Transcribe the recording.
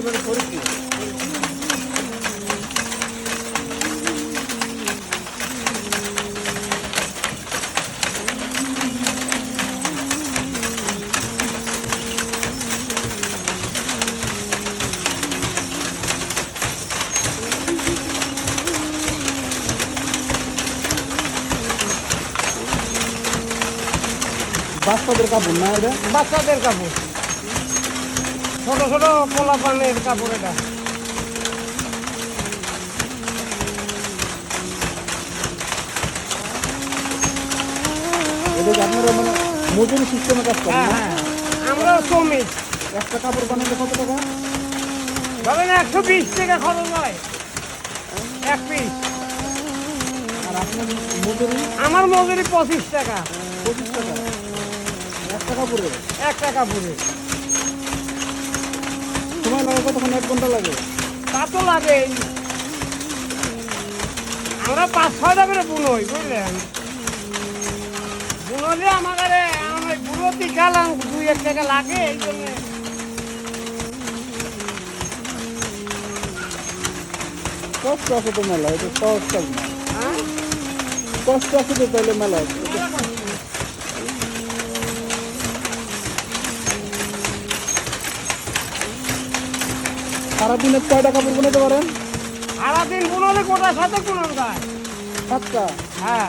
বাড়ি ফরিদপুর বাচ্চাদের কাপড় না এটা বাচ্চাদের কাপড় ছোট ছোট পোলা পানের কাপড় এটা। আপনারা মানে মজুরি সিস্টেমে কাজ করেন হ্যাঁ? হ্যাঁ। আমরা শ্রমিক। একটা কাপড় বানালে কত টাকা? ধরেন একশো বিশ টাকা খরচ হয়। এক পিস। আর আপনার মজুরি? আমার মজুরি পঁচিশ টাকা। পঁচিশ টাকা। একটা কাপড়ে? একটা কাপড়ে। সময় লাগে কতক্ষণ এক ঘণ্টা লাগে? তা তো লাগে আমরা পাঁচ ছয়টা করে বুনই বুঝলেন? বুনলে আমাদের আমার বুড়োতে গেলাম দুই এক টাকা লাগে এই জন্য। কষ্ট আছে তো মেলা এটা সহজ কাজ না। হ্যাঁ? কষ্ট আছে তো তাহলে মেলা সারাদিনে কয়টা কাপড় বানাতে পারেন? সারাদিন বুনলে কোটা সাথে যায়। সাতটা হ্যাঁ।